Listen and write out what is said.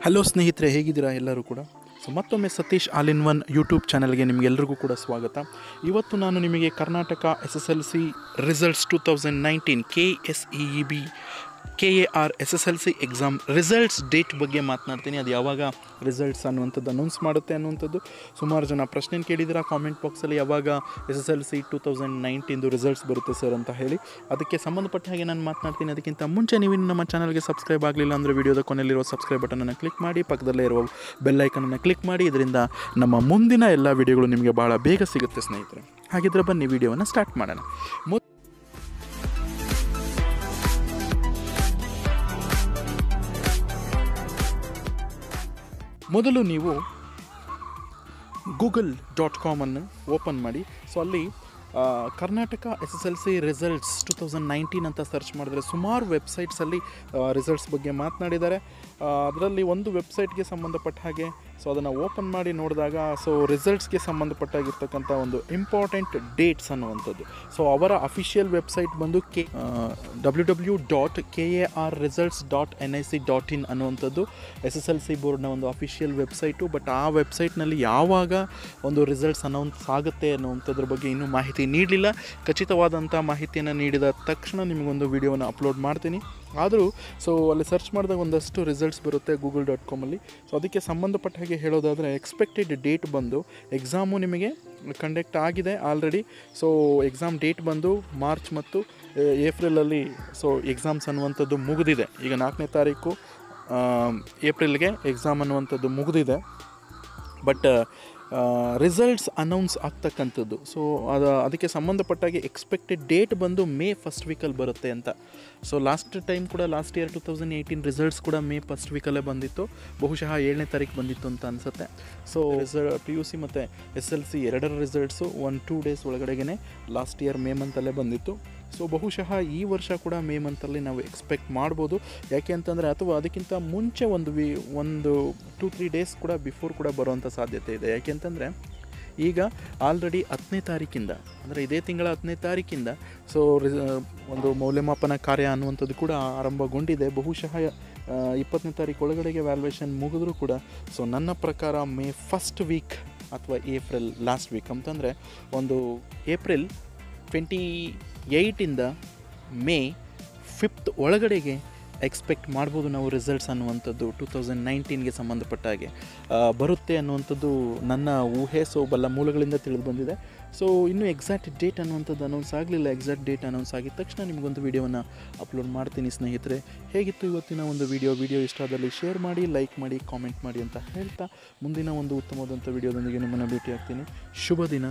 Hello ಸ್ನೇಹಿತರೆ, ಹೇಗಿದ್ದೀರಾ ಎಲ್ಲರೂ ಕೂಡ? ಸೊ, ಮತ್ತೊಮ್ಮೆ Satish all in one YouTube ಚಾನಲ್ಗೆ ನಿಮಗೆಲ್ಲರಿಗೂ ಕೂಡ ಸ್ವಾಗತ. ಇವತ್ತು ನಾನು ನಿಮಗೆ Karnataka S S L C results two thousand nineteen K S E E B K A R S S L C exam results date ಬಗ್ಗೆ ಮಾತನಾಡ್ತೀನಿ. ಅದು ಯಾವಾಗ ರಿಸಲ್ಟ್ಸ್ ಅನ್ನುವಂಥದ್ದು ಅನೌನ್ಸ್ ಮಾಡುತ್ತೆ ಅನ್ನುವಂಥದ್ದು. ಸುಮಾರು ಜನ ಪ್ರಶ್ನೆ ಆ ಕಾಮೆಂಟ್ ಬಾಕ್ಸಲ್ಲಿ ಯಾವಾಗ S S L C two thousand ನೈನ್ಟೀನ್ದು results ಬರುತ್ತೆ ಸರ್ ಅಂತ ಹೇಳಿ. ಅದಕ್ಕೆ ಸಂಬಂಧಪಟ್ಟ ಹಾಗೆ ನಾನು ಮಾತನಾಡ್ತೀನಿ. ಅದಕ್ಕಿಂತ ಮುಂಚೆ ನೀವು ನಮ್ಮ ಚಾನಲ್ಗೆ ಸಬ್ಸ್ಕ್ರೈಬ್ ಆಗಲಿಲ್ಲ ಅಂದರೆ ವಿಡಿಯೋದ ಕೊನೆಯಲ್ಲಿರುವ ಸಬ್ಸ್ಕ್ರೈಬ್ ಬಟನನ್ನು ಕ್ಲಿಕ್ ಮಾಡಿ, ಪಕ್ಕದಲ್ಲೇ ಇರುವ ಬೆಲ್ ಐಕನನ್ನು ಕ್ಲಿಕ್ ಮಾಡಿ. ಇದರಿಂದ ನಮ್ಮ ಮುಂದಿನ ಎಲ್ಲ ವಿಡಿಯೋಗಳು ನಿಮಗೆ ಭಾಳ ಬೇಗ ಸಿಗುತ್ತೆ ಸ್ನೇಹಿತರೆ. ಹಾಗಿದ್ರೆ ಬನ್ನಿ ವಿಡಿಯೋವನ್ನು ಸ್ಟಾರ್ಟ್ ಮಾಡೋಣ. ಮೊದಲು ನೀವು ಗೂಗಲ್ ಡಾಟ್ ಕಾಮನ್ನು ಓಪನ್ ಮಾಡಿ. ಸೊ ಅಲ್ಲಿ Karnataka S S L C results two thousand nineteen ಅಂತ ಸರ್ಚ್ ಮಾಡಿದ್ರೆ ಸುಮಾರು ವೆಬ್ಸೈಟ್ಸಲ್ಲಿ ರಿಸಲ್ಟ್ಸ್ ಬಗ್ಗೆ ಮಾತನಾಡಿದ್ದಾರೆ. ಅದರಲ್ಲಿ ಒಂದು ವೆಬ್ಸೈಟ್ಗೆ ಸಂಬಂಧಪಟ್ಟ ಹಾಗೆ ಸೊ ಅದನ್ನು ಓಪನ್ ಮಾಡಿ ನೋಡಿದಾಗ ಸೊ ರಿಸಲ್ಟ್ಸ್ಗೆ ಸಂಬಂಧಪಟ್ಟಾಗಿರ್ತಕ್ಕಂಥ ಒಂದು ಇಂಪಾರ್ಟೆಂಟ್ ಡೇಟ್ಸ್ ಅನ್ನುವಂಥದ್ದು. ಸೊ ಅವರ ಅಫಿಷಿಯಲ್ ವೆಬ್ಸೈಟ್ ಬಂದು K W W dot K A R results dot N I C dot in ಅನ್ನುವಂಥದ್ದು. ಎಸ್ ಎಸ್ ಎಲ್ ಸಿ ಬೋರ್ಡ್ನ ಒಂದು ಅಫಿಷಿಯಲ್ ವೆಬ್ಸೈಟು ಬಟ್ ಆ ವೆಬ್ಸೈಟ್ನಲ್ಲಿ ಯಾವಾಗ ಒಂದು ರಿಸಲ್ಟ್ಸ್ ಅನೌನ್ಸ್ ಆಗುತ್ತೆ ಅನ್ನುವಂಥದ್ರ ಬಗ್ಗೆ ಇನ್ನೂ ಮಾಹಿತಿ ನೀಡಲಿಲ್ಲ. ಖಚಿತವಾದಂಥ ಮಾಹಿತಿಯನ್ನು ನೀಡಿದ ತಕ್ಷಣ ನಿಮಗೊಂದು ವಿಡಿಯೋನ ಅಪ್ಲೋಡ್ ಮಾಡ್ತೀನಿ. ಆದರೂ ಸೊ ಅಲ್ಲಿ ಸರ್ಚ್ ಮಾಡಿದಾಗ ಒಂದಷ್ಟು ರಿಸಲ್ಟ್ಸ್ ಬರುತ್ತೆ ಗೂಗಲ್ ಡಾಟ್ ಕಾಮಲ್ಲಿ ಸೊ ಅದಕ್ಕೆ ಸಂಬಂಧಪಟ್ಟ ಹಾಗೆ ಹೇಳೋದಾದರೆ ಎಕ್ಸ್ಪೆಕ್ಟೆಡ್ ಡೇಟ್ ಬಂದು ಎಕ್ಸಾಮು ನಿಮಗೆ ಕಂಡಕ್ಟ್ ಆಗಿದೆ ಆಲ್ರೆಡಿ ಸೊ ಎಕ್ಸಾಮ್ ಡೇಟ್ ಬಂದು ಮಾರ್ಚ್ ಮತ್ತು ಏಪ್ರಿಲಲ್ಲಿ ಸೊ ಎಕ್ಸಾಮ್ಸ್ ಅನ್ನುವಂಥದ್ದು ಮುಗಿದಿದೆ. ಈಗ ನಾಲ್ಕನೇ ತಾರೀಕು ಏಪ್ರಿಲ್ಗೆ ಎಕ್ಸಾಮ್ ಅನ್ನುವಂಥದ್ದು ಮುಗಿದಿದೆ. ಬಟ್ ರಿಸಲ್ಟ್ಸ್ ಅನೌನ್ಸ್ ಆಗ್ತಕ್ಕಂಥದ್ದು. ಸೊ ಅದು, ಅದಕ್ಕೆ ಸಂಬಂಧಪಟ್ಟಾಗೆ ಎಕ್ಸ್ಪೆಕ್ಟೆಡ್ ಡೇಟ್ ಬಂದು ಮೇ ಫಸ್ಟ್ ವೀಕಲ್ಲಿ ಬರುತ್ತೆ ಅಂತ. ಸೊ ಲಾಸ್ಟ್ ಟೈಮ್ ಕೂಡ last year two thousand eighteen results ಕೂಡ ಮೇ ಫಸ್ಟ್ ವೀಕಲ್ಲೇ ಬಂದಿತ್ತು. ಬಹುಶಃ ಏಳನೇ ತಾರೀಕು ಬಂದಿತ್ತು ಅಂತ ಅನಿಸುತ್ತೆ. So result P U C ಮತ್ತು ಎಸ್ ಎಲ್ ಸಿ ಎರಡರ ರಿಸಲ್ಟ್ಸು ಒನ್ ಟೂ ಡೇಸ್ ಒಳಗಡೆಗೆ ಲಾಸ್ಟ್ ಇಯರ್ ಮೇ ಮಂತಲ್ಲೇ ಬಂದಿತ್ತು. ಸೊ ಬಹುಶಃ ಈ ವರ್ಷ ಕೂಡ ಮೇ ಮಂತಲ್ಲಿ ನಾವು ಎಕ್ಸ್ಪೆಕ್ಟ್ ಮಾಡ್ಬೋದು. ಯಾಕೆ ಅಂತಂದರೆ, ಅಥವಾ ಅದಕ್ಕಿಂತ ಮುಂಚೆ ಒಂದು ವಿ, ಒಂದು ಟೂ ತ್ರೀ ಡೇಸ್ ಕೂಡ ಬಿಫೋರ್ ಕೂಡ ಬರುವಂಥ ಸಾಧ್ಯತೆ ಇದೆ. ಯಾಕೆ ಅಂತಂದರೆ, ಈಗ ಆಲ್ರೆಡಿ ಹತ್ತನೇ ತಾರೀಕಿಂದ, ಅಂದರೆ ಇದೇ ತಿಂಗಳ ಹತ್ತನೇ ತಾರೀಕಿಂದ ಸೊ ಒಂದು ಮೌಲ್ಯಮಾಪನ ಕಾರ್ಯ ಅನ್ನುವಂಥದ್ದು ಕೂಡ ಆರಂಭಗೊಂಡಿದೆ. ಬಹುಶಃ ಇಪ್ಪತ್ತನೇ ತಾರೀಕು ಒಳಗಡೆಗೆ ವ್ಯಾಲ್ಯೂಯೇಷನ್ ಮುಗಿದ್ರೂ ಕೂಡ ಸೊ ನನ್ನ ಪ್ರಕಾರ ಮೇ ಫಸ್ಟ್ ವೀಕ್ ಅಥವಾ ಏಪ್ರಿಲ್ ಲಾಸ್ಟ್ ವೀಕ್ ಅಂತಂದರೆ, ಒಂದು ಏಪ್ರಿಲ್ ಟ್ವೆಂಟಿ ಏಯ್ಟಿಂದ ಮೇ ಫಿಫ್ತ್ ಒಳಗಡೆಗೆ ಎಕ್ಸ್ಪೆಕ್ಟ್ ಮಾಡ್ಬೋದು ನಾವು ರಿಸಲ್ಟ್ಸ್ ಅನ್ನುವಂಥದ್ದು ಟೂ ತೌಸಂಡ್ ನೈನ್ಟೀನ್ಗೆ ಸಂಬಂಧಪಟ್ಟ ಹಾಗೆ. ಬರುತ್ತೆ ಅನ್ನುವಂಥದ್ದು ನನ್ನ ಊಹೆ ಸೊ ಬಲ್ಲ ಮೂಲಗಳಿಂದ ತಿಳಿದು ಬಂದಿದೆ. ಸೊ ಇನ್ನೂ ಎಕ್ಸಾಕ್ಟ್ ಡೇಟ್ ಅನ್ನುವಂಥದ್ದು ಅನೌನ್ಸ್ ಆಗಲಿಲ್ಲ. ಎಕ್ಸಾಕ್ಟ್ ಡೇಟ್ ಅನೌನ್ಸ್ ಆಗಿದ ತಕ್ಷಣ ನಿಮಗೊಂದು ವೀಡಿಯೋವನ್ನು ಅಪ್ಲೋಡ್ ಮಾಡ್ತೀನಿ ಸ್ನೇಹಿತರೆ. ಹೇಗಿತ್ತು ಇವತ್ತಿನ ಒಂದು ವಿಡಿಯೋ ವೀಡಿಯೋ ಇಷ್ಟ ಆದಲ್ಲಿ ಶೇರ್ ಮಾಡಿ ಲೈಕ್ ಮಾಡಿ ಕಾಮೆಂಟ್ ಮಾಡಿ ಅಂತ ಹೇಳ್ತಾ ಮುಂದಿನ ಒಂದು ಉತ್ತಮವಾದಂಥ ವಿಡಿಯೋದೊಂದಿಗೆ ನಿಮ್ಮನ್ನು ಭೇಟಿಯಾಗ್ತೀನಿ. ಶುಭ ದಿನ.